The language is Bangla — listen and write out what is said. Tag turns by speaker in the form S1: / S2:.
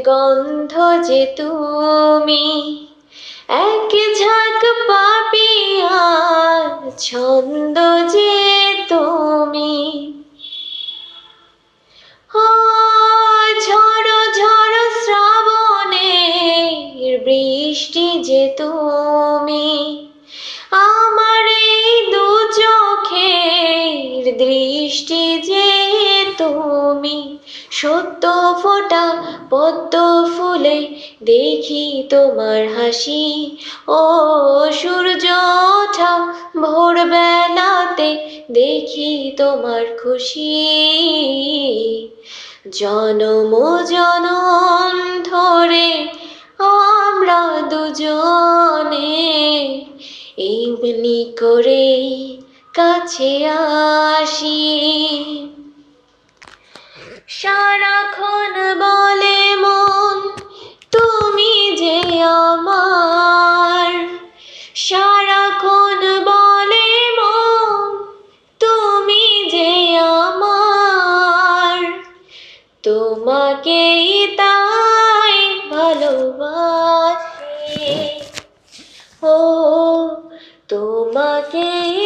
S1: গন্ধ যে তুমি, এক ঝাঁক পাপিয়ার ছন্দ যে তুমি। ঝড়ো ঝড়ো শ্রাবণের বৃষ্টি যে তুমি, আমার এই দু চোখের দৃষ্টি যে তুমি। সত্য ফোটা পদ্ম ফুলে দেখি তোমার হাসি। ও সূর্য ওঠা ভোরবেলাতে দেখি তোমার খুশি। জনম জনম ধরে আমরা দুজনে এমনি করেই কাছে আসি। সারাক্ষণ বলে মন, তুমি যে আমার। সারাক্ষণ বলে মন, তুমি যে আমার। তোমাকেই তাই ভালোবাসি। ও তোমাকে